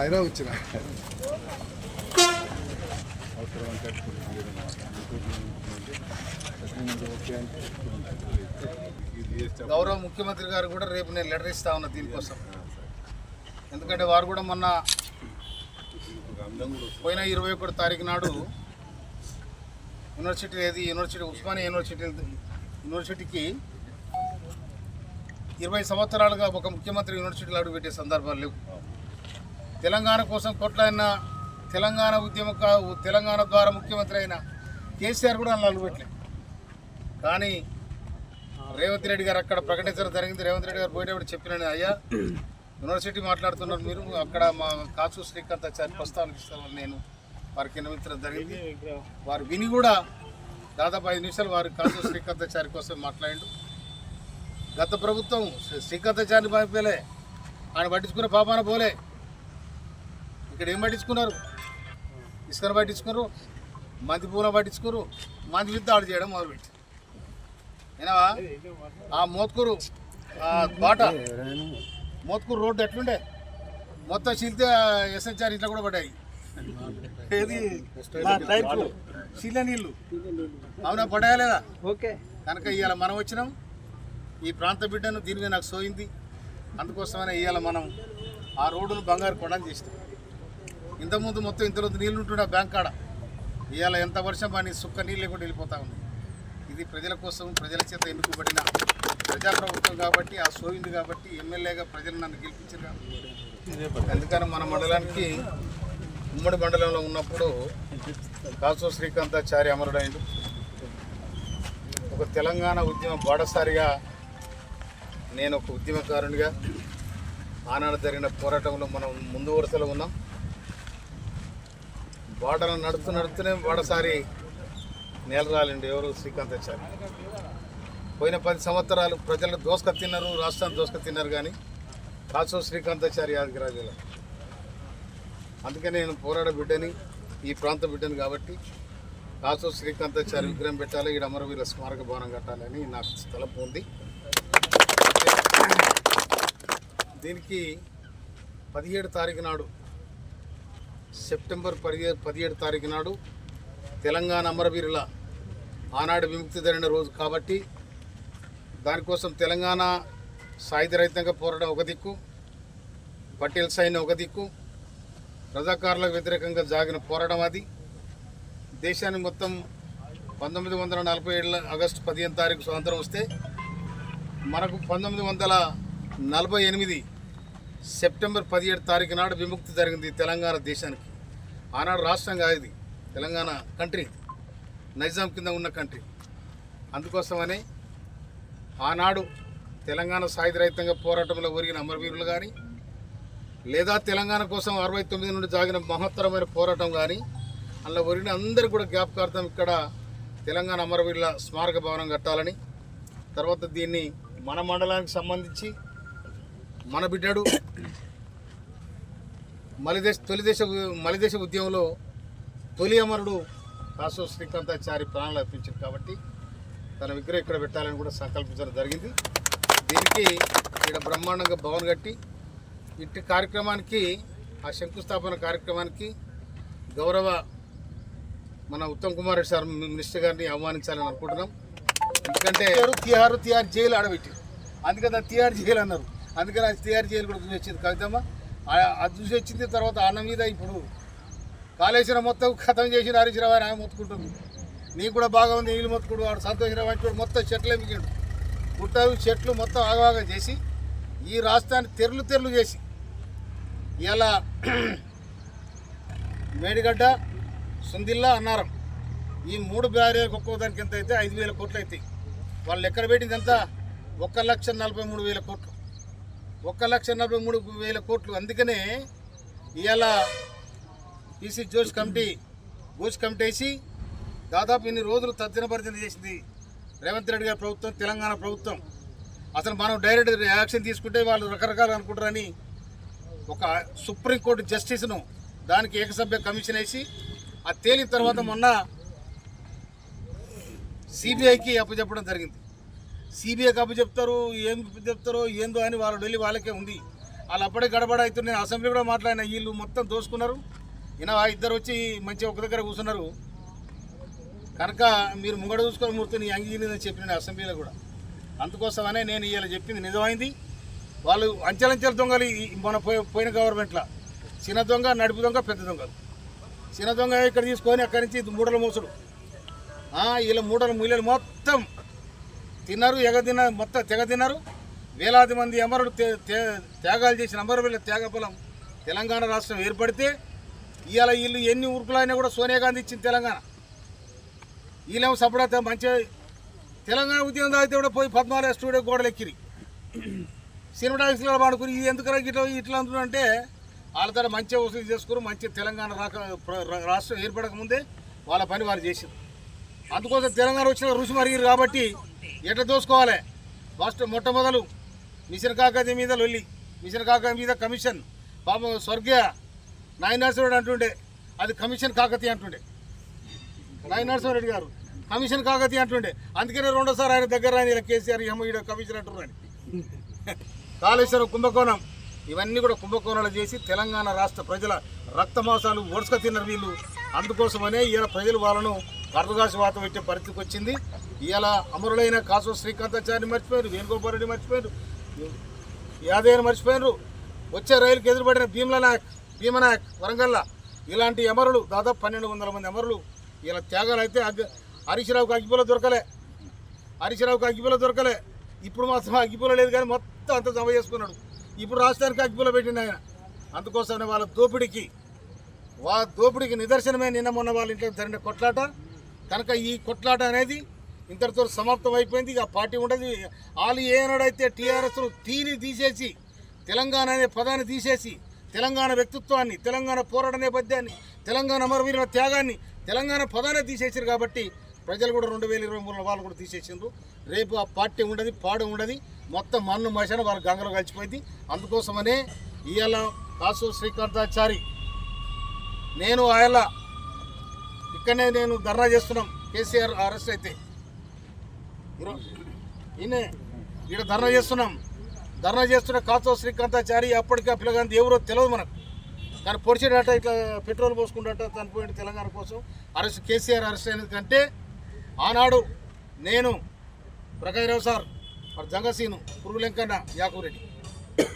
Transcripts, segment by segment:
అయినా వచ్చిన. గౌరవ ముఖ్యమంత్రి గారు కూడా రేపు నేను లెటర్ ఇస్తా ఉన్నా దీనికోసం. ఎందుకంటే వారు కూడా మొన్న పోయిన ఇరవై ఒకటి తారీఖు నాడు యూనివర్సిటీ ఏది? యూనివర్సిటీ ఉస్మానియా యూనివర్సిటీ యూనివర్సిటీకి ఇరవై సంవత్సరాలుగా ఒక ముఖ్యమంత్రి యూనివర్సిటీలో అడుగుపెట్టే సందర్భాలు లేవు. తెలంగాణ కోసం కొట్లాడిన తెలంగాణ ఉద్యమ తెలంగాణ ద్వారా ముఖ్యమంత్రి అయిన కేసీఆర్ కూడా అలా అడుగుపెట్టలేదు కానీ రేవంత్ రెడ్డి గారు అక్కడ ప్రకటించడం జరిగింది. రేవంత్ రెడ్డి గారు పోయేటప్పుడు చెప్పినాను అయ్యా యూనివర్సిటీ మాట్లాడుతున్నారు మీరు. అక్కడ మా కాసు శ్రీకాంత్ ఆచార్య ప్రస్తావన నేను వారికి నిమిత్తం జరిగింది. వారు విని కూడా దాదాపు ఐదు నిమిషాలు వారు కాచు శ్రీకాంతాచారి కోసం మాట్లాడిండు గత ప్రభుత్వం శ్రీ- శ్రీకాంతాచారిని పంపలే ఆయన పట్టించుకునే పాపాన పోలే. ఇక్కడ ఏం పట్టించుకున్నారు? ఇసుకను పట్టించుకున్నారు మంది పూల పట్టించుకున్నారు మంది విత్ ఆడు చేయడం మొదలుపెట్టి ఏనావా ఆ మోత్కూరు ఆ బాట మోత్కూరు రోడ్డు ఎట్లుండే? మొత్తం చీలితే ఎస్హెచ్ఆర్ ఇంట్లో కూడా పడ్డాయి. ఏది? చీల నీళ్ళు. అవునా పడ్డాయా లేదా? ఓకే. కనుక ఇవాళ మనం వచ్చినాం. ఈ ప్రాంత బిడ్డను దీని మీద నాకు సోయింది. అందుకోసమనే ఇవాళ మనం ఆ రోడ్డును బంగారు కొండని చేసినాం. ఇంతకుముందు మొత్తం ఇంతలో నీళ్ళు ఉంటుండే బ్యాంక్ కాడ. ఇవాళ ఎంత వర్షం అని సుక్క నీళ్ళు లేకుండా వెళ్ళిపోతా ఉంది. ఇది ప్రజల కోసం ప్రజల చేత ఎన్నుకోబడిన ప్రజాప్రభుత్వం కాబట్టి ఆ సోయింది కాబట్టి ఎమ్మెల్యేగా ప్రజలు నన్ను గెలిపించారు. కాబట్టి అందుకని మన మండలానికి ఉమ్మడి మండలంలో ఉన్నప్పుడు కాసు శ్రీకాంతాచారి అమరుడైండు. ఒక తెలంగాణ ఉద్యమ బాడసారిగా నేను ఒక ఉద్యమకారునిగా ఆనాడు జరిగిన పోరాటంలో మనం ముందు వరుసలో ఉన్నాం. వాటర్ నడుస్తూ నడుస్తూనే వాడసారి నేలరాలండి ఎవరు శ్రీకాంతాచారి పోయిన పది సంవత్సరాలు ప్రజలు దోసుక తిన్నారు రాష్ట్రాన్ని దోసుక తిన్నారు కానీ కాసు శ్రీకాంతాచారి యాదగిరాజుల అందుకే నేను పోరాడ బిడ్డని ఈ ప్రాంత బిడ్డని కాబట్టి కాసు శ్రీకాంతాచారి విగ్రహం పెట్టాలి ఇక్కడ అమరవీర స్మారక భవనం కట్టాలని నాకు తలపు ఉంది. దీనికి పదిహేడు తారీఖు నాడు సెప్టెంబర్ పదిహేడు పదిహేడు తారీఖు నాడు తెలంగాణ అమరవీరుల ఆనాడు విముక్తి జరిగిన రోజు కాబట్టి దానికోసం తెలంగాణ సాయుధ రహితంగా పోరాటం ఒక దిక్కు పటేల్ సైన్యం ఒక దిక్కు రజాకారులకు వ్యతిరేకంగా జాగిన పోరాటం అది. దేశాన్ని మొత్తం పంతొమ్మిది వందల నలభై ఏడులో ఆగస్టు పదిహేను తారీఖు స్వాతంత్రం వస్తే మనకు పంతొమ్మిది వందల నలభై ఎనిమిది సెప్టెంబర్ పదిహేడు తారీఖు నాడు విముక్తి జరిగింది తెలంగాణ దేశానికి. ఆనాడు రాష్ట్రంగా ఇది. తెలంగాణ కంట్రీ నైజాం కింద ఉన్న కంట్రీ. అందుకోసమనే ఆనాడు తెలంగాణ సాయుధ రహితంగా పోరాటంలో ఒరిగిన అమరవీరులు కానీ లేదా తెలంగాణ కోసం అరవై తొమ్మిది నుండి జాగిన మహత్తరమైన పోరాటం కానీ అందులో ఒరిగిన అందరూ కూడా జ్ఞాపకార్థం ఇక్కడ తెలంగాణ అమరవీరుల స్మారక భవనం కట్టాలని తర్వాత దీన్ని మన మండలానికి సంబంధించి మన బిడ్డడు. మలిదేశ తొలిదేశ మలిదేశ ఉద్యమంలో తొలి అమరుడు కాసు శ్రీకాంతాచారి ప్రాణాలు అర్పించారు కాబట్టి తన విగ్రహం ఇక్కడ పెట్టాలని కూడా సంకల్పించడం జరిగింది. దీనికి ఇక్కడ బ్రహ్మాండంగా భవన్ కట్టి ఇట్టి కార్యక్రమానికి ఆ శంకుస్థాపన కార్యక్రమానికి గౌరవ మన ఉత్తమ్ కుమార్ రెడ్డి సార్ మినిస్టర్ గారిని ఆహ్వానించాలని అనుకుంటున్నాం. ఎందుకంటే తిహార్ తిహార్ జైలు ఆడబెట్టి అందుకని అది తిహార్ జైలు అన్నారు. అందుకని అది తయారు జైలు కూడా వచ్చింది. కవితమ్మ అది చూసి వచ్చింది తర్వాత అన్న మీద ఇప్పుడు కాళేశ్వరం మొత్తం ఖతం చేసి హరీశ్రావు రావు ఆమె మొత్తుకుంటుంది. నీకు కూడా బాగా ఉంది నీళ్ళు మొత్తుకుడు వాడు సంతోషరావు అంటే మొత్తం చెట్లు ఎమ్మికాడు పుట్టవి చెట్లు మొత్తం ఆగవాగా చేసి ఈ రాష్ట్రాన్ని తెరలు తెరలు చేసి ఇలా మేడిగడ్డ సుందిల్లా అన్నారం ఈ మూడు బ్యారియర్కి ఒక్కో దానికి ఎంత అయితే ఐదు వేల కోట్లు అవుతాయి వాళ్ళు ఎక్కడ పెట్టింది ఎంత? ఒక్క లక్ష నలభై మూడు వేల కోట్లు. ఒక్క లక్ష నలభై మూడు వేల కోట్లు. అందుకనే ఇవాళ పీసీ జోష్ కమిటీ జోష్ కమిటీ వేసి దాదాపు ఇన్ని రోజులు తద్దినపరిచయం చేసింది. రేవంత్ రెడ్డి గారి ప్రభుత్వం తెలంగాణ ప్రభుత్వం. అసలు మనం డైరెక్ట్ యాక్షన్ తీసుకుంటే వాళ్ళు రకరకాలు అనుకుంటారని ఒక సుప్రీంకోర్టు జస్టిస్ను దానికి ఏకసభ్య కమిషన్ వేసి ఆ తేలిన తర్వాత మొన్న సిబిఐకి అప్పచెప్పడం జరిగింది. సీబీఏ కప్పు చెప్తారు ఏం చెప్తారో ఏందో అని వాళ్ళు వెళ్ళి వాళ్ళకే ఉంది. వాళ్ళు అప్పుడే గడబడ అవుతుంది నేను అసెంబ్లీ కూడా మాట్లాడిన వీళ్ళు మొత్తం దోసుకున్నారు. ఈయన ఆ ఇద్దరు వచ్చి మంచిగా ఒక దగ్గర కూర్చున్నారు. కనుక మీరు ముంగడ చూసుకొని మూర్తి నీ అంగీని చెప్పిన అసెంబ్లీలో కూడా. అందుకోసమనే నేను ఇలా చెప్పింది. నిజమైంది. వాళ్ళు అంచెలంచెల దొంగలు మన పోయిన గవర్నమెంట్లో. చిన్న దొంగ నడుపు దొంగ పెద్ద దొంగలు. చిన్న దొంగ ఇక్కడ తీసుకొని అక్కడి నుంచి మూడల మోసుడు. వీళ్ళ మూడల మూలలు మొత్తం తిన్నారు ఎగ తిన్నారు మొత్తం తెగ తిన్నారు వేలాది మంది అమరులు త్యాగాలు చేసిన అమరవీళ్ళ త్యాగ ఫలం తెలంగాణ రాష్ట్రం ఏర్పడితే ఇవాళ వీళ్ళు ఎన్ని ఉరుకులైనా కూడా సోనియా గాంధీ ఇచ్చింది తెలంగాణ. వీళ్ళేమో సపడత మంచిగా తెలంగాణ ఉద్యమం తాగితే కూడా పోయి పద్మాలయ స్టూడియో గోడలు ఎక్కిరి సినిమాటాక్స్లో వాడుకుని ఇది ఎందుకు ఇట్లా ఇట్లా అంటే వాళ్ళ తర మంచిగా వసూలు చేసుకుని మంచి తెలంగాణ రాక రాష్ట్రం ఏర్పడకముందే వాళ్ళ పని వారు చేసింది. అందుకోసం తెలంగాణ వచ్చిన రుచి మరిగిరు కాబట్టి ఎట్లా దోసుకోవాలి ఫస్ట్ మొట్టమొదలు మిషన్ కాకతీ మీద లొల్లి మిషన్ కాకతీ మీద కమిషన్. పాప స్వర్గీయ నాయనరసింహరెడ్డి అంటుండే అది కమిషన్ కాకతీ అంటుండే. నాయనరసింహరెడ్డి గారు కమిషన్ కాకతీ అంటుండే. అందుకనే రెండోసారి ఆయన దగ్గర ఆయన ఇలా కేసీఆర్ ఈడ కమిషన్ అంటున్నాడు కాళేశ్వరం కుంభకోణం ఇవన్నీ కూడా కుంభకోణాలు చేసి తెలంగాణ రాష్ట్ర ప్రజల రక్తమాసాలు ఒడుసుక తిన్నారు వీళ్ళు. అందుకోసమనే ఈయన ప్రజలు వాళ్ళను వరదగాసి వాతం పెట్టే పరిస్థితికి వచ్చింది. ఇవాళ అమరులైన కాసు శ్రీకాంతాచార్యని మర్చిపోయారు వేణుగోపాల్ రెడ్డి మర్చిపోయారు. యాదయ్యని మర్చిపోయారు. వచ్చే రైలుకి ఎదురుపడిన భీమల నాయక్ భీమనాయక్ వరంగల్ల ఇలాంటి అమరులు దాదాపు పన్నెండు వందల మంది అమరులు ఇలా త్యాగాలు అయితే అగ్గి హరీశ్రావుకి అగ్గిపూల దొరకలే. హరీశ్రావుకి అగ్గిపూల దొరకలే. ఇప్పుడు మాత్రం అగ్గిపూల లేదు కానీ మొత్తం అంత జమ చేసుకున్నాడు. ఇప్పుడు రాష్ట్రానికి అగ్గిపూల పెట్టిండు ఆయన. అందుకోసమే వాళ్ళ దోపిడికి వా దోపిడికి నిదర్శనమే నిన్న మొన్న వాళ్ళ ఇంట్లో జరిగిన కొట్లాట. కనుక ఈ కొట్లాట అనేది ఇంతటితో సమాప్తం అయిపోయింది. ఇక పార్టీ ఉండదు. వాళ్ళు ఏనాడైతే టీఆర్ఎస్ తీని తీసేసి తెలంగాణ అనే పదాన్ని తీసేసి తెలంగాణ వ్యక్తిత్వాన్ని తెలంగాణ పోరాట నేపథ్యాన్ని తెలంగాణ అమరవీరుల త్యాగాన్ని తెలంగాణ పదాన్ని తీసేసారు కాబట్టి ప్రజలు కూడా రెండు వేల ఇరవై మూడులో వాళ్ళు కూడా తీసేసిండ్రు. రేపు ఆ పార్టీ ఉండదు పాడు ఉండదు. మొత్తం మన్ను మశాన వాళ్ళ గంగలో కలిసిపోయింది. అందుకోసమనే ఇవాళ కాసు శ్రీకాంతాచారి నేను ఆయన ఇక్కడనే నేను ధర్నా చేస్తున్నాం. కేసీఆర్ అరెస్ట్ అయితే. ఈయనే ఇక్కడ ధర్నా చేస్తున్నాం. ధర్నా చేస్తున్న కాతో శ్రీకాంతాచారి అప్పటికి ఆ పిల్లగాంధీ ఎవరో తెలియదు మనకు. కానీ పొడిచేటట ఇట్లా పెట్రోల్ పోసుకుంటాట చనిపోయిన తెలంగాణ కోసం. అరెస్ట్ కేసీఆర్ అరెస్ట్ అయినది కంటే ఆనాడు నేను ప్రకాశరావు సార్ మరి జంగసీను పురుగులెంకన్న యాకూరెడ్డి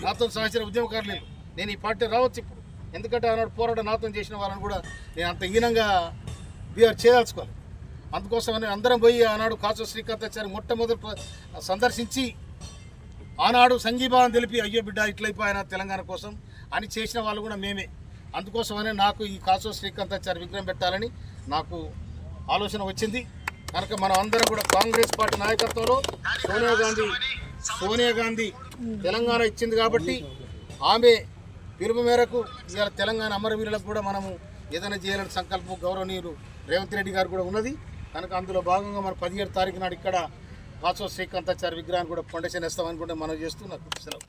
నాతో సహచర ఉద్యమకారులు నేను ఈ పార్టీ రావచ్చు ఇప్పుడు. ఎందుకంటే ఆనాడు పోరాటం నాతో చేసిన వాళ్ళని కూడా నేను అంత హీనంగా బీఆర్ చేయదలుచుకోవాలి అందుకోసమని అందరం పోయి ఆనాడు కాసు శ్రీకాంతాచారి మొట్టమొదటి సందర్శించి ఆనాడు సంఘీభావం తెలిపి అయ్యో బిడ్డ ఇట్లయిపోయిన తెలంగాణ కోసం అని చేసిన వాళ్ళు కూడా మేమే. అందుకోసమనే నాకు ఈ కాసు శ్రీకాంతాచారి విగ్రహం పెట్టాలని నాకు ఆలోచన వచ్చింది. కనుక మనం అందరం కూడా కాంగ్రెస్ పార్టీ నాయకత్వంలో సోనియా గాంధీ సోనియా గాంధీ తెలంగాణ ఇచ్చింది కాబట్టి ఆమె పిలుపు మేరకు ఇవాళ తెలంగాణ అమరవీరులకు కూడా మనము ఏదైనా చేయాలని సంకల్పం గౌరవనీయులు రేవంత్ రెడ్డి గారు కూడా ఉన్నది. కనుక అందులో భాగంగా మన పదిహేడు తారీఖు నాడు ఇక్కడ కాసో శ్రీకాంతాచార్య విగ్రహాన్ని కూడా ఫౌండేషన్ ఇస్తామని కూడా మనం చేస్తూ నాకు సెలవు.